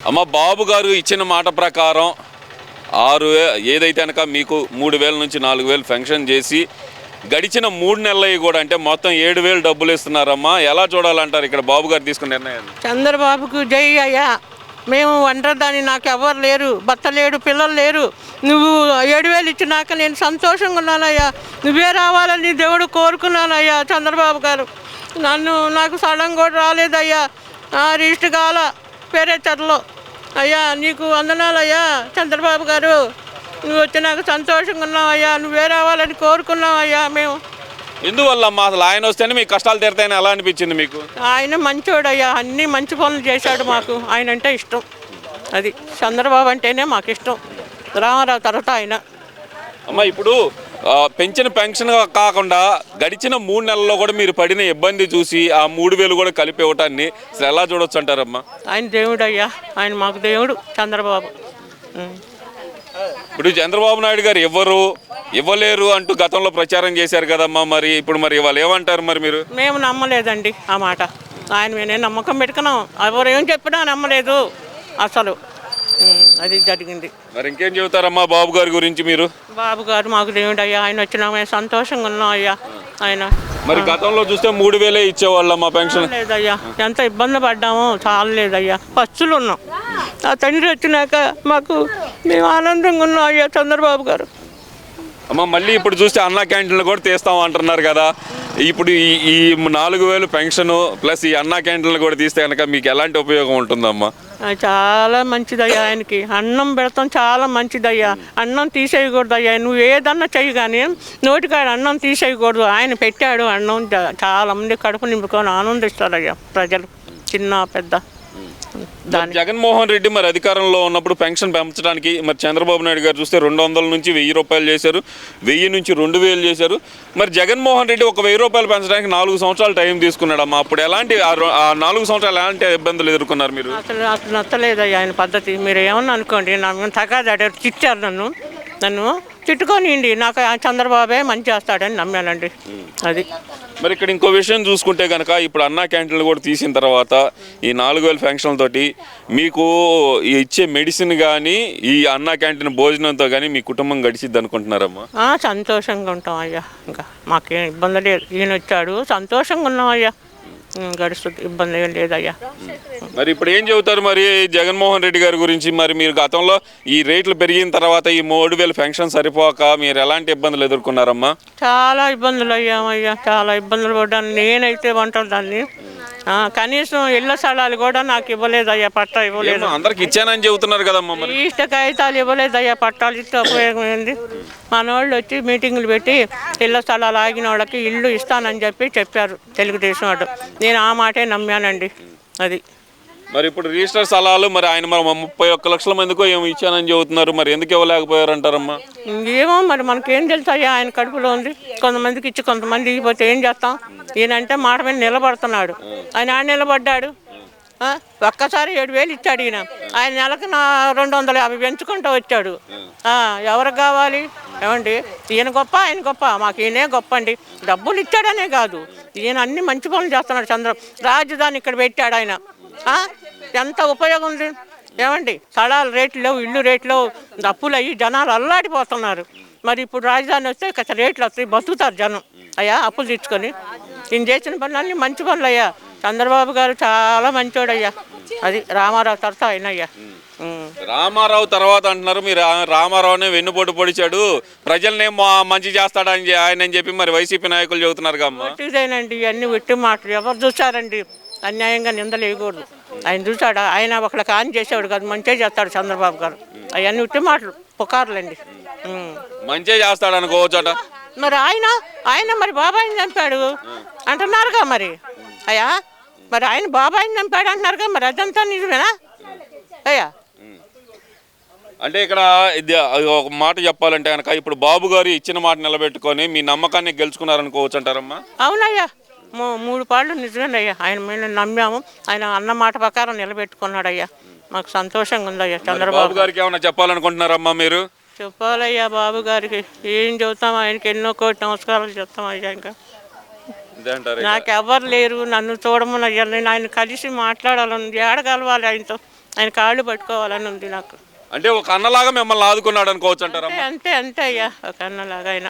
అమ్మ బాబు గారు ఇచ్చిన మాట ప్రకారం ఆరు ఏదైతే కనుక మీకు మూడు వేల నుంచి నాలుగు వేలు ఫంక్షన్ చేసి గడిచిన మూడు నెలలవి కూడా అంటే మొత్తం ఏడు వేలు డబ్బులు ఇస్తున్నారమ్మా. ఎలా చూడాలంటారు ఇక్కడ బాబు గారు తీసుకున్న నిర్ణయాన్ని చంద్రబాబుకు జై అయ్యా. మేము ఒంటరిదాన్ని నాకు ఎవరు లేరు భర్త లేడు పిల్లలు లేరు. నువ్వు ఏడు వేలు ఇచ్చినాక నేను సంతోషంగా ఉన్నానయ్యా. నువ్వే రావాలని దేవుడు కోరుకున్నానయ్యా చంద్రబాబు గారు. నన్ను నాకు సడన్ కూడా రాలేదయ్యా. ఆ, రిజిస్టర్ కాల పేరే చర్లో అయ్యా నీకు వందనాలయ్యా చంద్రబాబు గారు. నువ్వు వచ్చి నాకు సంతోషంగా ఉన్నావయ్యా నువ్వే రావాలని కోరుకున్నావయ్యా మేము. ఎందువల్ల అమ్మా అసలు ఆయన వస్తేనే మీ కష్టాలు తీరుతాయని ఎలా అనిపించింది మీకు? ఆయన మంచోడయ్యా అన్ని మంచి పనులు చేశాడు మాకు. ఆయన అంటే ఇష్టం. అది చంద్రబాబు అంటేనే మాకు ఇష్టం. రామారావు తర్వాత ఆయన. అమ్మ ఇప్పుడు పెంచిన పెన్షన్ కాకుండా గడిచిన మూడు నెలల్లో కూడా మీరు పడిన ఇబ్బంది చూసి ఆ మూడు వేలు కూడా కలిపి ఇవ్వటాన్ని అసలు ఎలా చూడొచ్చు అంటారమ్మా? ఆయన దేవుడు అయ్యా ఆయన మాకు దేవుడు చంద్రబాబు. ఇప్పుడు చంద్రబాబు నాయుడు గారు ఇవ్వరు ఇవ్వలేరు అంటూ గతంలో ప్రచారం చేశారు కదమ్మా మరి ఇప్పుడు మరి ఇవాళ ఏమంటారు మరి మీరు? మేము నమ్మలేదండి ఆ మాట. ఆయన నేను నమ్మకం పెట్టుకున్నాం. ఎవరు ఏం చెప్పినా నమ్మలేదు అసలు. అది జరిగింది. మరి ఇంకేం చెబుతారమ్మా బాబు గారి గురించి మీరు? బాబు గారు మాకు దేవుడు అయ్యా ఆయన వచ్చినా మేము సంతోషంగా ఉన్నాం అయ్యా ఆయన. మరి గతంలో చూస్తే మూడు వేలే ఇచ్చేవాళ్ళమ్మా పెన్షన్. లేదయ్యా ఎంత ఇబ్బంది పడ్డామో చాలా లేదయ్యా పచ్చులు ఉన్నాం. ఆ తండ్రి వచ్చినాక మాకు మేము ఆనందంగా ఉన్నాం అయ్యా చంద్రబాబు గారు. అమ్మ మళ్ళీ ఇప్పుడు చూస్తే అన్న క్యాంటీన్లు కూడా తీస్తాం అంటున్నారు కదా. ఇప్పుడు ఈ ఈ నాలుగు వేలు పెన్షన్ ప్లస్ ఈ అన్న క్యాంటీన్లు కూడా తీస్తే కనుక మీకు ఎలాంటి ఉపయోగం ఉంటుందమ్మా? చాలా మంచిదయ్యా ఆయనకి. అన్నం పెడతాం చాలా మంచిదయ్యా. అన్నం తీసేయకూడదయ్యా. నువ్వు ఏదన్నా చెయ్యి కానీ నోటికాడ అన్నం తీసేయకూడదు. ఆయన పెట్టాడు అన్నం. చాలా మంది కడుపు నింపుకొని ఆనందిస్తారయ్యా ప్రజలు. చిన్న పెద్ద. మరి జగన్మోహన్ రెడ్డి మరి అధికారంలో ఉన్నప్పుడు పెన్షన్ పెంచడానికి మరి చంద్రబాబు నాయుడు గారు చూస్తే రెండు వందల నుంచి వెయ్యి రూపాయలు చేశారు వెయ్యి నుంచి రెండు వేలు చేశారు. మరి జగన్మోహన్ రెడ్డి ఒక వెయ్యి రూపాయలు పెంచడానికి నాలుగు సంవత్సరాలు టైం తీసుకున్నాడమ్మా. అప్పుడు ఎలాంటి ఆ నాలుగు సంవత్సరాలు ఎలాంటి ఇబ్బందులు ఎదుర్కొన్నారు మీరు? అసలు అసలు నచ్చలేదయ్యా ఆయన పద్ధతి. మీరు ఏమన్నా అనుకోండి నా మీద తగాదాడారు చిట్టారు నన్ను? నన్ను చిట్టుకొనిండి నాకు ఆ చంద్రబాబే మంచి చేస్తాడని నమ్మానండి. అది. మరి ఇక్కడ ఇంకో విషయం చూసుకుంటే కనుక ఇప్పుడు అన్నా క్యాంటీన్లు కూడా తీసిన తర్వాత ఈ నాలుగు వేల ఫంక్షన్లతోటి మీకు ఇచ్చే మెడిసిన్ కానీ ఈ అన్నా క్యాంటీన్ భోజనంతో కానీ మీ కుటుంబం గడిచిద్ది అనుకుంటున్నారమ్మా? సంతోషంగా ఉంటాం అయ్యా. ఇంకా మాకేం ఇబ్బంది లేదు. ఈయన వచ్చాడు సంతోషంగా ఉన్నాం అయ్యా. గడుస్తుంది ఇబ్బంది ఏం లేదయ్యా. మరి ఇప్పుడు ఏం చెబుతారు మరి జగన్మోహన్ రెడ్డి గారి గురించి? మరి మీరు గతంలో ఈ రేట్లు పెరిగిన తర్వాత ఈ మూడు వేల పెన్షన్ సరిపోక మీరు ఎలాంటి ఇబ్బందులు ఎదుర్కొన్నారమ్మా? చాలా ఇబ్బందులు అయ్యామయ్యా చాలా ఇబ్బందులు పడ్డాను. నేనైతే వంటలు దాన్ని కనీసం ఇళ్ళ స్థలాలు కూడా నాకు ఇవ్వలేదయ్యా పట్టా ఇవ్వలేదు. అందరికి ఇచ్చానని చెబుతున్నారు కదమ్మా మరి. ఇష్ట కాగితాలు ఇవ్వలేదయ్యా పట్టాలు ఇస్తే ఉపయోగం ఏంది? మన వాళ్ళు వచ్చి మీటింగులు పెట్టి ఇళ్ళ స్థలాలు ఆగిన వాళ్ళకి ఇల్లు ఇస్తానని చెప్పి చెప్పారు తెలుగుదేశం వాళ్ళు. నేను ఆ మాటే నమ్మానండి అది. మరి ఇప్పుడు రిజిస్టర్ స్థలాలు మరి ఆయన మరి ముప్పై ఒక్క లక్షల మందికో ఏమో ఇచ్చానని చెబుతున్నారు మరి ఎందుకు ఇవ్వలేకపోయారంటారమ్మా? ఏమో మరి మనకేం తెలుసయ్యా ఆయన కడుపులో ఉంది. కొంతమందికి ఇచ్చి కొంతమంది ఇవ్వకపోతే ఏం చేస్తాం? ఈయనంటే మాట మీద నిలబడుతున్నాడు. ఆయన ఆడ నిలబడ్డాడు. ఒక్కసారి ఏడు వేలు ఇచ్చాడు ఈయన. ఆయన నెలకు నా రెండు వందల యాభై పెంచుకుంటూ వచ్చాడు. ఎవరికి కావాలి? ఏమండి? ఈయన గొప్ప ఆయన గొప్ప. మాకు ఈయనే గొప్ప అండి డబ్బులు ఇచ్చాడనే కాదు. ఈయన అన్ని మంచి పనులు చేస్తున్నాడు చంద్ర రాజధాని ఇక్కడ పెట్టాడు ఆయన. ఎంత ఉపయోగం ఉంది? ఏమండి? స్థలాలు రేట్లు ఇల్లు రేట్లు లేవు. అప్పులు అయ్యి జనాలు అల్లాడిపోతున్నారు. మరి ఇప్పుడు రాజధాని వస్తే కొంచెం రేట్లు వస్తాయి బతుకుతారు జనం. అయ్యా అప్పులు తెచ్చుకొని ఈయన చేసిన పనులన్నీ మంచి పనులు అయ్యా చంద్రబాబు గారు చాలా మంచోడయ్యా. అది రామారావు తర్వాత ఆయన అయ్యా. రామారావు తర్వాత అంటున్నారు మీరు రామారావునే వెన్నుపోటు పొడిచాడు. ప్రజలనేమో మంచి చేస్తాడని ఆయన అని చెప్పి మరి వైసీపీ నాయకులు చెబుతున్నారు ఒట్టిదేనండి ఇవన్నీ ఒట్టి మాటలు. ఎవరు చూసారండి అన్యాయంగా నిందలు వేయకూడదు. ఆయన చూసాడు ఆయన ఒకళ్ళకి ఆన్ చేసేవాడు కాదు మంచిగా చేస్తాడు చంద్రబాబు గారు. అవన్నీ ఒట్టి మాటలు పుకార్లండి. మంచిగా చేస్తాడు అనుకోవచ్చట మరి ఆయన ఆయన మరి బాబాయిని చంపాడు. అంటున్నారుగా మరి? అయ్యా మరి ఆయన బాబాయిని చంపాడు అంటున్నారుగా మరి అదంతా నిజమేనా? అయ్యా. అంటే ఇక్కడ ఇది ఒక మాట చెప్పాలంటే కనుక ఇప్పుడు బాబు గారు ఇచ్చిన మాట నిలబెట్టుకొని మీ నమ్మకాన్ని గెలుచుకున్నారనుకోవచ్చు అంటారమ్మా అవునయ్యా మూడు పాళ్ళు నిజమేనయ్యా. ఆయన మీద నమ్మాము. ఆయన అన్న మాట ప్రకారం నిలబెట్టుకున్నాడయ్యా. మాకు సంతోషంగా ఉందయ్యా చంద్రబాబు. బాబు గారికి ఏమైనా చెప్పాలనుకుంటున్నారమ్మా మీరు? చెప్పాలయ్యా బాబు గారికి. ఏం చెబుతాం? ఆయనకి ఎన్నో కోటి నమస్కారాలు చెప్తాం అయ్యా ఇంకా. ఇదే అంటారు నాకు ఎవరు లేరు నన్ను చూడమని అయ్యా నేను ఆయన కలిసి మాట్లాడాలని ఏడ కలవాలి ఆయనతో? ఆయన కాళ్ళు పట్టుకోవాలని ఉంది నాకు. అంటే ఒక అన్నలాగా మిమ్మల్ని ఆదుకున్నాడు అనుకోవచ్చు అంటారా అంతే అంతే అయ్యా ఒక అన్నలాగా ఆయన.